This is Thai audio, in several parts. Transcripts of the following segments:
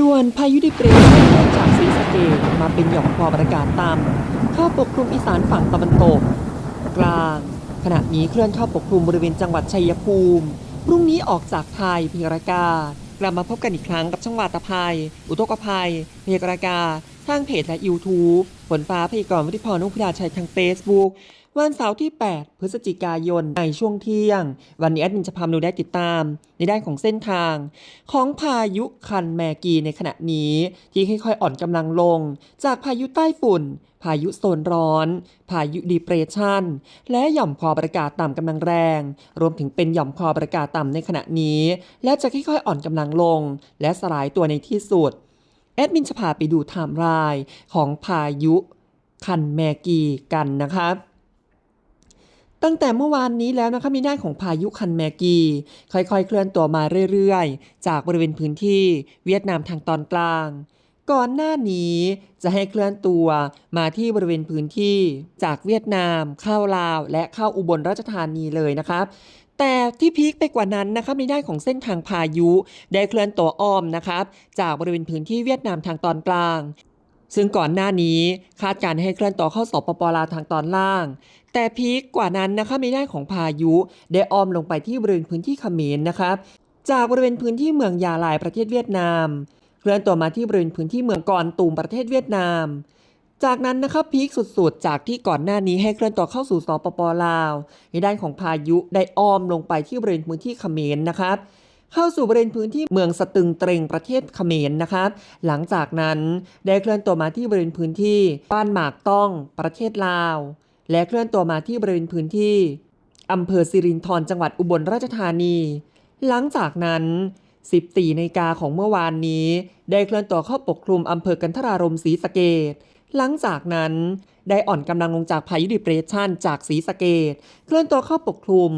ด่วนพายุดิเปรสจากศรีสะเกษมาเป็นหย่อมความอากาศต่ำเข้าปกคลุมอีสานฝั่งตะวันตก กลาง ขณะนี้เคลื่อนเข้าปกคลุมบริเวณจังหวัดชัยภูมิพรุ่งนี้ออกจากไทยพิรากากลับมาพบกันอีกครั้งกับช่องวาตภัย อุทกภัยพิรากาทางเพจและ YouTube ฝนฟ้าพยากรณ์วิทยพรนุพดาชัยทาง Facebook วันเสาร์ที่ 8 พฤศจิกายนในช่วงเที่ยง วันนี้แอดมินจะพามาดูได้ติดตาม ในด้านของเส้นทาง ของพายุคันแมกีในขณะนี้ ที่ค่อยๆอ่อนกำลังลง จากพายุใต้ฝุ่น พายุโซนร้อน พายุดีเปรสชันและหย่อมความประกาศต่ำกำลังแรง รวมถึงเป็นหย่อมความประกาศต่ำในขณะนี้ และจะค่อยๆอ่อนกำลังลง และสลายตัวในที่สุดแอดมินจะพาไปดูไทม์ไลน์ของพายุคันแมกีกันนะครับ ตั้งแต่เมื่อวานนี้แล้วนะครับในด้านของพายุคันแมกีค่อยๆ เคลื่อนตัวมาเรื่อยๆ จากบริเวณพื้นที่เวียดนามทางตอนกลาง ก่อนหน้านี้จะให้เคลื่อนตัวมาที่บริเวณพื้นที่จากเวียดนาม เข้าลาว และเข้าอุบลราชธานีเลยนะครับแต่ที่พีคไปกว่านั้นนะครับในด้านของเส้นทางพายุ ได้เคลื่อนตัวอ้อมนะครับจากบริเวณพื้นที่เวียดนามทางตอนกลาง ซึ่งก่อนหน้านี้คาดการให้เคลื่อนตัวเข้าสปปลาวทางตอนล่าง แต่พีคกว่านั้นนะคะในด้านของพายุได้อ้อมลงไปที่บริเวณพื้นที่เขมรนะครับ จากบริเวณพื้นที่เมืองยาลายประเทศเวียดนาม เคลื่อนตัวมาที่บริเวณพื้นที่เมืองกอนตูมประเทศเวียดนาม จากนั้นนะครับพีคสุดๆ จากที่ก่อนหน้านี้ให้เคลื่อนตัวเข้าสู่สปปลาวในด้านของพายุได้อ้อมลงไปที่บริเวณพื้นที่เขมรนะครับ เข้าสู่บริเวณพื้นที่เมืองสตึงเตรงประเทศเขมรนะครับหลังจากนั้นได้เคลื่อนตัวมาที่บริเวณพื้นที่บ้านหมากต้องประเทศลาว และเคลื่อนตัวมาที่บริเวณพื้นที่อำเภอสิรินธรจังหวัดอุบลราชธานี หลังจากนั้น 14นาฬิกาของเมื่อวานนี้ ได้เคลื่อนตัวเข้าปกคลุมอำเภอกันทรารมศรีสะเกดหลังจากนั้นได้อ่อนกำลังลงจากพายุดิเปรชันจากศรีสะเกดเคลื่อนตัวเข้าปกคลุม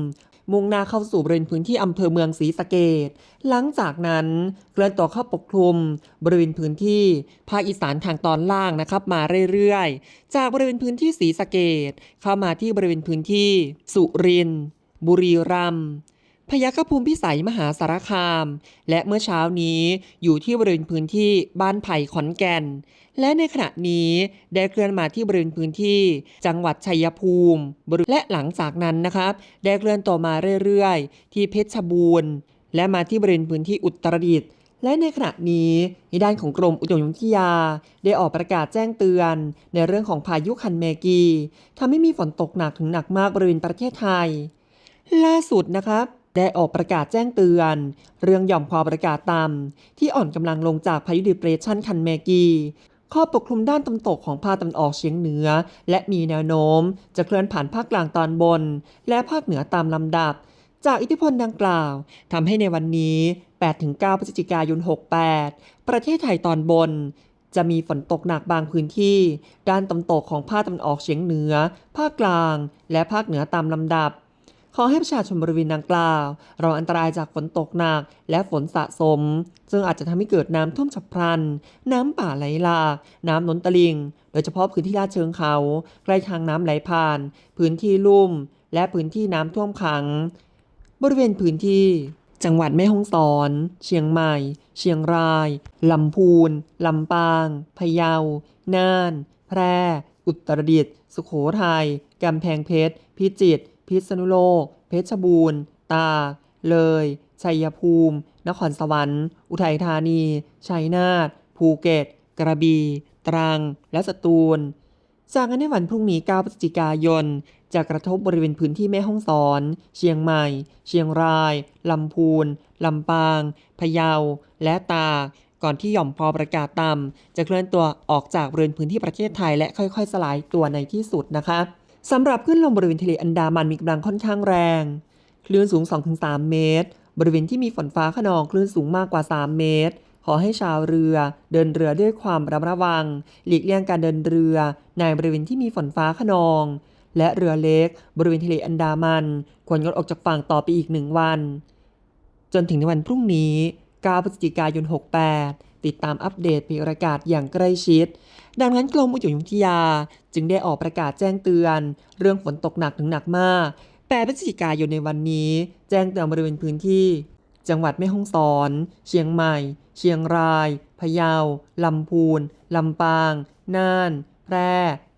มุ่งหน้าเข้าสู่บริเวณพื้นที่อำเภอเมืองศรีสะเกดหลังจากนั้นเคลื่อนตัวเข้าปกคลุม บริเวณพื้นที่ภาคอีสานทางตอนล่างนะครับมาเรื่อยๆ จากบริเวณพื้นที่ศรีสะเกดเข้ามาที่บริเวณพื้นที่ สุรินทร์บุรีรัมย์ พยัคฆภูมิพิสัยมหาสารคาม และเมื่อเช้านี้อยู่ที่บริเวณพื้นที่บ้านไผ่ขอนแก่น และในขณะนี้ได้เคลื่อนมาที่บริเวณพื้นที่ จังหวัดชัยภูมิและหลังจากนั้นนะครับ ได้เคลื่อนตัวมาเรื่อยๆ ที่เพชรบูรณ์ และมาที่บริเวณพื้นที่อุตรดิตถ์และในขณะนี้ในด้านของกรมอุตุนิยมวิทยา ได้ออกประกาศแจ้งเตือน ในเรื่องของพายุคันเมกีทำให้มีฝนตกหนักถึงหนักมากบริเวณประเทศไทย ล่าสุดนะครับ ได้ออกประกาศแจ้งเตือน เรื่องหย่อมความประกาศต่ำที่อ่อนกำลังลงจากพายุดิเปรชันคันเมกีข้อปกคลุมด้านตะวันตกของภาคตะวันออกเฉียงเหนือ และมีแนวโน้ม จะเคลื่อนผ่านภาคกลางตอนบน และภาคเหนือตามลำดับ จากอิทธิพลดังกล่าวทำให้ในวันนี้ 8-9 พฤศจิกายน 68 ประเทศไทยตอนบน จะมีฝนตกหนักบางพื้นที่ ด้านตะวันตกของภาคตะวันออกเฉียงเหนือ ภาคกลาง และภาคเหนือตามลำดับ ขอให้ประชาชนบริเวณดังกล่าวระวังอันตรายจากฝนตกหนักและฝนสะสม ซึ่งอาจจะทำให้เกิดน้ำท่วมฉับพลัน น้ำป่าไหลหลาก น้ำล้นตลิ่ง โดยเฉพาะพื้นที่ลาดเชิงเขา ใกล้ทางน้ำไหลผ่าน พื้นที่ลุ่ม และพื้นที่น้ำท่วมขัง บริเวณพื้นที่จังหวัดแม่ฮ่องสอน เชียงใหม่ เชียงราย ลำพูน ลำปาง พะเยา น่าน แพร่ อุตรดิตถ์ สุโขทัย กำแพงเพชร พิจิตร พิษณุโลก เพชรบูรณ์ ตาก เลย ชัยภูมิ นครสวรรค์ อุทัยธานี ชัยนาท ภูเก็ต กระบี่ ตรัง และสตูล จากนั้นในวันพรุ่งนี้ 9 พฤศจิกายน จะกระทบบริเวณพื้นที่แม่ฮ่องสอน เชียงใหม่ เชียงราย ลำพูน ลำปาง พะเยา และตาก ก่อนที่หย่อมพอประกาศต่ำจะเคลื่อนตัวออกจากบริเวณพื้นที่ประเทศไทยและค่อยๆ สลายตัวในที่สุดนะคะ สำหรับขึ้นลมบริเวณทะเลอันดามันมีกำลังค่อนข้างแรง คลื่นสูง 2-3 เมตร บริเวณที่มีฝนฟ้าขนองคลื่นสูงมากกว่า 3 เมตร ขอให้ชาวเรือ เดินเรือด้วยความระมัดระวัง หลีกเลี่ยงการเดินเรือ ในบริเวณที่มีฝนฟ้าขนอง และเรือเล็ก บริเวณทะเลอันดามัน ควรงดออกจากฝั่งต่อไปอีกหนึ่งวัน จนถึงในวันพรุ่งนี้ 9 พฤศจิกายน 68 ติดตามอัปเดตภัยอากาศอย่างใกล้ชิด ดังนั้นกรมอุตุนิยมวิทยา จึงได้ออกประกาศแจ้งเตือน เรื่องฝนตกหนักถึงหนักมาก 8 พฤศจิกายนในวันนี้ แจ้งเตือนบริเวณพื้นที่ จังหวัดแม่ฮ่องสอน เชียงใหม่ เชียงราย พะเยา ลำพูน ลำปาง น่าน แพร่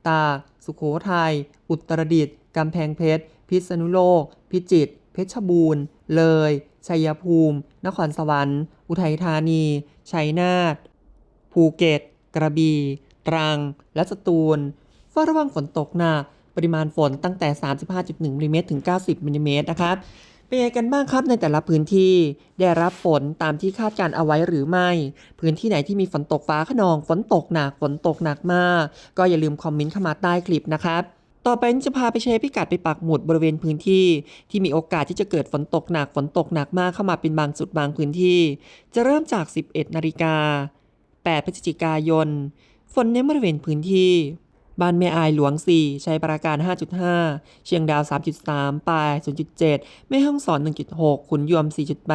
ตาก สุโขทัย อุตรดิตถ์กำแพงเพชร พิษณุโลก พิจิตร เพชรบูรณ์ เลย ชัยภูมิ นครสวรรค์ อุทัยธานี ชัยนาท ภูเก็ต กระบี่ ตรัง และสตูลเฝ้าระวังฝนตกหนัก ปริมาณฝนตั้งแต่ 35.1มิลลิเมตรถึง 90มิลลิเมตรนะครับ เป็นยังไงกันบ้างครับในแต่ละพื้นที่ ได้รับฝนตามที่คาดการเอาไว้หรือไม่ พื้นที่ไหนที่มีฝนตกฟ้าขนอง ฝนตกหนัก ฝนตกหนักมาก ก็อย่าลืมคอมเมนต์เข้ามาใต้คลิปนะครับ ต่อไปจะพาไปแชร์พิกัดไปปักหมุดบริเวณพื้นที่ ที่มีโอกาสที่จะเกิดฝนตกหนักฝนตกหนักมากเข้ามาเป็นบางจุดบางพื้นที่ จะเริ่มจาก 11นาฬิกา8พฤศจิกายน ฝนเน้นบริเวณพื้นที่บ้านแม่อายหลวง 4 ชัยปราการ 5.5 เชียงดาว 3.3ปลาย 0.7 แม่ห้องสอน 1.6 ขุนยวม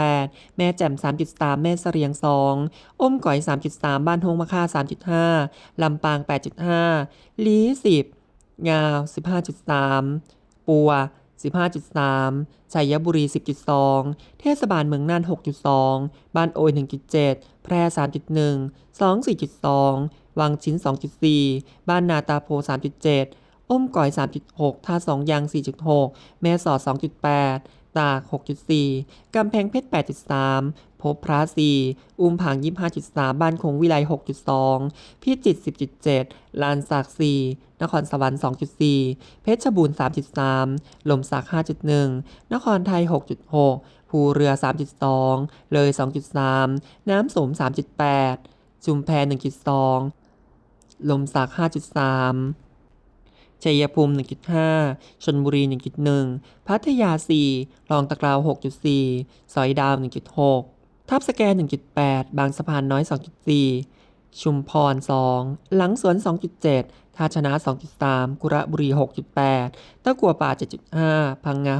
4.8 แม่แจ่ม 3.3 แม่เสรียง 2 อมก่อย 3.3 บ้านฮงมะค่า 3.5 ลำปาง 8.5 ลี 10 งา 15.3 ปัว 15.3 ชัยบุรี 10.2 เทศบาลเมืองน่าน 6.2 บ้านโอย1.7 แพร่ 3.1 2 4.2 วังชิ้น 2.4 บ้านนาตาโพ 3.7 อ้มก่อย 3.6 ท่าสองยาง 4.6 แม่สอด 2.8 ตาก 6.4 กำแพงเพชร 8.3 พบพระ4อุ้มผาง 25.3 บ้านคงวิไล 6.2 พิจิตร10.7 ลานสักดิ์4นครสวรรค์ 2.4 เพชรบูรณ์ 3.3 ลมสักดิ์5.1 นครไทย 6.6 ภูเรือ 3.2 เลย 2.3 น้ำสม 3.8 จุมแพ1.2 ลมสักดิ์5.3ชัยภูมิ 1.5 ชนบุรี 1.1 พัทยา 4 รองตะกราว 6.4 สอยดาว 1.6 ทับสแกน 1.8 บางสะพานน้อย 2.4 ชุมพร 2 หลังสวน 2.7 ท่าชนะ 2.3 กุระบุรี 6.8 ตะกัวป่า 7.5 พังงา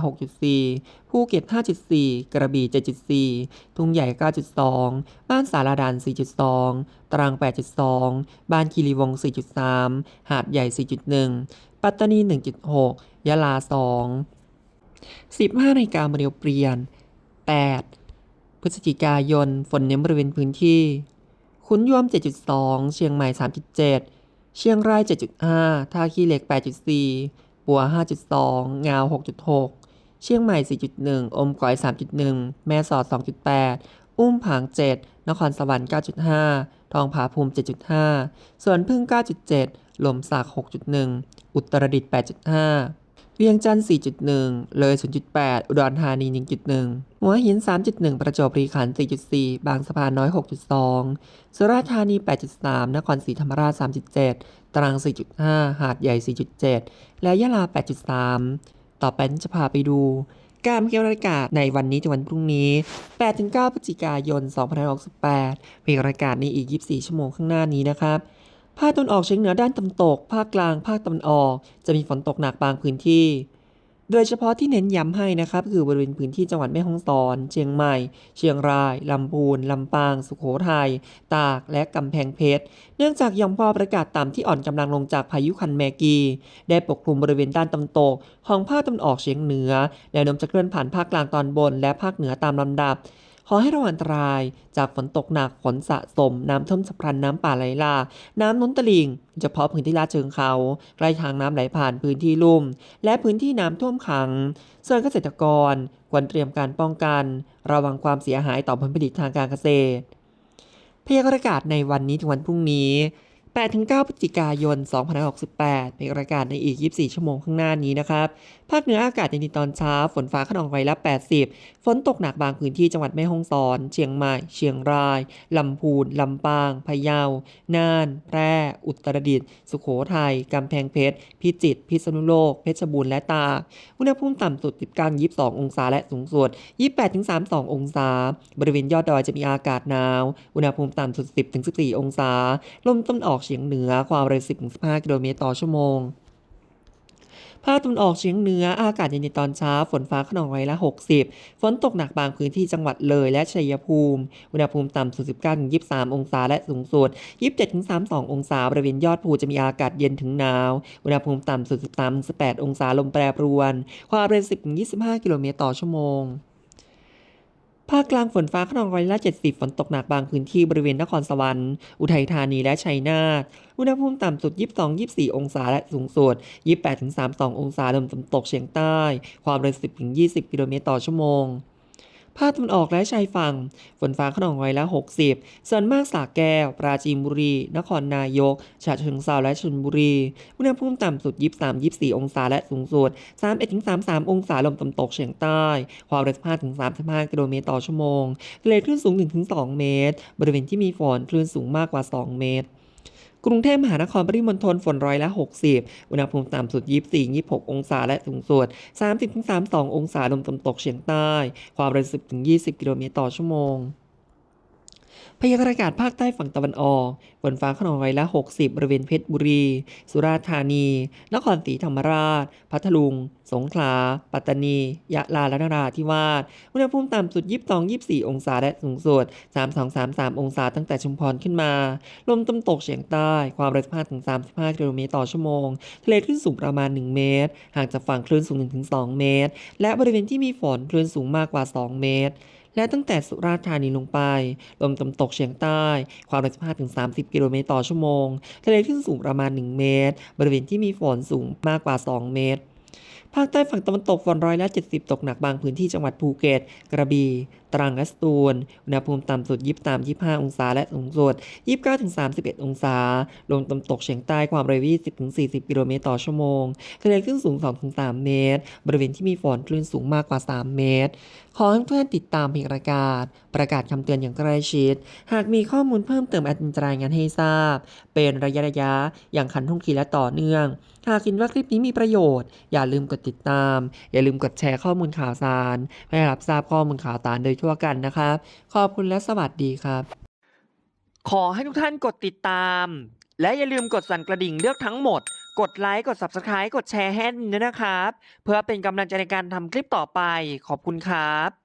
6.4 ภูเก็ต 5.4 กระบี่ 7.4 ทุ่งใหญ่ 9.2 บ้านสาราดาน 4.2 ตรัง 8.2 บ้านคีรีวง 4.3 หาดใหญ่ 4.1 ปัตตานี 1.6 ยะลา 2 15นาฬิกาโมเดลเปลี่ยน 8 พฤศจิกายน ฝนเน้นบริเวณพื้นที่ขุนยวม 7.2 เชียงใหม่ 3.7 เชียงราย 7.5 ท่าขี้เหล็ก 8.4 ปัว 5.2 งาว 6.6 เชียงใหม่ 4.1 อมก๋อย 3.1 แม่สอด 2.8 อุ้มผาง 7 นครสวรรค์ 9.5 ทองผาภูมิ 7.5 สวนพึ่ง 9.7หล่มสัก 6.1 อุตรดิตถ์ 8.5 เวียงจันทร์ 4.1 เลย 0.8 อุดรธานี 1.1 หัวหิน 3.1 ประจวบคีรีขันธ์ 4.4 บางสะพานน้อย 6.2 สุราษฎร์ธานี 8.3 นครศรีธรรมราช 3.7 ตรัง 4.5 หาดใหญ่ 4.7 และยะลา 8.3 ต่อไปจะพาไปดู การพยากรณ์อากาศในวันนี้ถึงวันพรุ่งนี้ 8-9พฤศจิกายน 2568พยากรณ์อากาศในอีก 24 ชั่วโมงข้างหน้านี้นะครับ ภาคตะวันออกเฉียงเหนือด้านตะวันตก ภาคกลาง ภาคตะวันออก จะมีฝนตกหนักบางพื้นที่ โดยเฉพาะที่เน้นย้ำให้นะครับ คือบริเวณพื้นที่จังหวัดแม่ฮ่องสอน เชียงใหม่ เชียงราย ลำพูน ลำปาง สุโขทัย ตาก และกำแพงเพชร เนื่องจากย่อมความกาศต่ำที่อ่อนกำลังลงจากพายุคันแมกี ได้ปกคลุมบริเวณด้านตะวันตก ของภาคตะวันออกเฉียงเหนือ แนวโน้มจะเคลื่อนผ่านภาคกลางตอนบน และภาคเหนือตามลำดับ ขอให้ระวังอันตรายจากฝนตกหนักฝนสะสม น้ำท่วมฉับพลันน้ำป่าไหลหลากน้ำน้นตลิ่งเฉพาะพื้นที่ลาดเชิงเขาใกล้ทางน้ำไหลผ่านพื้นที่ลุ่ม และพื้นที่น้ำท่วมขัง ส่วนเกษตรกรควรเตรียมการป้องกัน ระวังความเสียหายต่อผลผลิตทางการเกษตรพยากรณ์อากาศในวันนี้ถึงวันพรุ่งนี้ 8-9พฤศจิกายน 2568พยากรณ์อากาศในอีก 24 ชั่วโมงข้างหน้านี้นะครับ ภาคเหนืออากาศในตอนเช้า ฝนฟ้าขนองร้อยละ 80 ฝนตกหนักบางพื้นที่จังหวัดแม่ฮ่องสอน เชียงใหม่ เชียงราย ลำพูน ลำปาง พะเยา น่าน แพร่ อุตรดิตถ์ สุโขทัย กำแพงเพชร พิจิตร พิษณุโลก เพชรบูรณ์ และตาก อุณหภูมิต่ำสุด 19-22 องศา และสูงสุด 28-32 องศา บริเวณยอดดอยจะมีอากาศหนาว อุณหภูมิต่ำสุด 10-14 องศา ลมตะวันออกเฉียงเหนือความเร็ว 10-15 กิโลเมตรต่อชั่วโมง ภาคตะวันออกเฉียงเหนืออากาศเย็นในตอนเช้า ฝนฟ้าขนองร้อยละ 60 ฝนตกหนักบางพื้นที่จังหวัดเลยและชัยภูมิ อุณหภูมิต่ำสุด 19-23 องศาและสูงสุด 27-32 องศาบริเวณยอดภูจะมีอากาศเย็นถึงหนาว อุณหภูมิต่ำสุด 13-18 องศาลมแปรปรวน ความเร็ว 10-25 กิโลเมตรต่อชั่วโมง ภาคกลางฝนฟ้าขนองร้อยละ70 ฝนตกหนักบางพื้นที่บริเวณนครสวรรค์ อุทัยธานีและชัยนาท อุณหภูมิต่ำสุด 22-24 องศาและสูงสุด 28-32 องศาลมตะวันตกเฉียงใต้ ความเร็ว 10-20 กิโลเมตรต่อชั่วโมง ภาคตะวันออกและชายฝั่ง ฝนฟ้าขนองร้อยละ 60 ส่วนมากสระแก้ว ปราจีนบุรี นครนายก ฉะเชิงเทราและชลบุรี อุณหภูมิต่ำสุด 23-24 องศาและสูงสุด 31-33 องศาลมตะวันตกเฉียงใต้ ความเร็ว15-35 กิโลเมตรต่อชั่วโมงทะเลคลื่นสูง 1-2 เมตร บริเวณที่มีฝนคลื่นสูงมากกว่า 2 เมตร กรุงเทพมหานครปริมณฑลฝนร้อยละ 60 อุณหภูมิต่ำสุด 24-26 องศาและสูงสุด 30-32 องศาลมตะวันตกเฉียงใต้ ความเร็ว10-20 กิโลเมตรต่อชั่วโมง พยากรณ์อากาศภาคใต้ฝั่งตะวันออกฝนฟ้าขนองร้อยละ 60 บริเวณเพชรบุรี สุราษฎร์ธานี นครศรีธรรมราช พัทลุง สงขลา ปัตตานี ยะลา และนราธิวาส อุณหภูมิต่ำสุด 22-24 องศา และสูงสุด 32-33 องศา ตั้งแต่ชุมพรขึ้นมา ลมตะวันตกเฉียงใต้ ความเร็ว15-35 กิโลเมตรต่อชั่วโมง ทะเลคลื่นสูงประมาณ 1 เมตร ห่างจากฝั่งคลื่นสูง 1-2 เมตร และบริเวณที่มีฝนคลื่นสูงมากกว่า 2 เมตร และตั้งแต่สุราษฎร์ธานีลงไป ลมตะวันตกเฉียงใต้ ความเร็ว15-30 กิโลเมตรต่อชั่วโมง ทะเลขึ้นสูงประมาณ 1 เมตร บริเวณที่มีฝนสูงมากกว่า 2 เมตร ภาคใต้ฝั่งตะวันตกฝนร้อยละ 70 ตกหนักบางพื้นที่จังหวัดภูเก็ต กระบี่ ตรังและสตูล อุณหภูมิต่ำสุด 23-25 องศา และสูงสุด 29-31 องศา ลมตะวันตกเฉียงใต้ความเร็ว 20-40 กิโลเมตรต่อชั่วโมงทะเลคลื่นสูง 2-3 เมตร บริเวณที่มีฝนคลื่นสูงมากกว่า 3 เมตร ขอให้เพื่อนติดตามเพจรายการประกาศคำเตือนอย่างใกล้ชิด หากมีข้อมูลเพิ่มเติมแอดมินจะรายงานให้ทราบ เป็นระยะระยะๆอย่างขันท่องขีและต่อเนื่อง หากคิดว่าคลิปนี้มีประโยชน์ อย่าลืมกดติดตาม อย่าลืมกดแชร์ข้อมูลข่าวสารเพื่อให้รับทราบข้อมูลข่าวสารโดยทั่วกันนะครับ ขอบคุณและสวัสดีครับ ขอให้ทุกท่านกดติดตาม และอย่าลืมกดสั่นกระดิ่งเลือกทั้งหมด กดไลค์กด Subscribe กดแชร์ให้ด้วยนะครับ เพื่อเป็นกำลังใจในการทำคลิปต่อไปขอบคุณครับ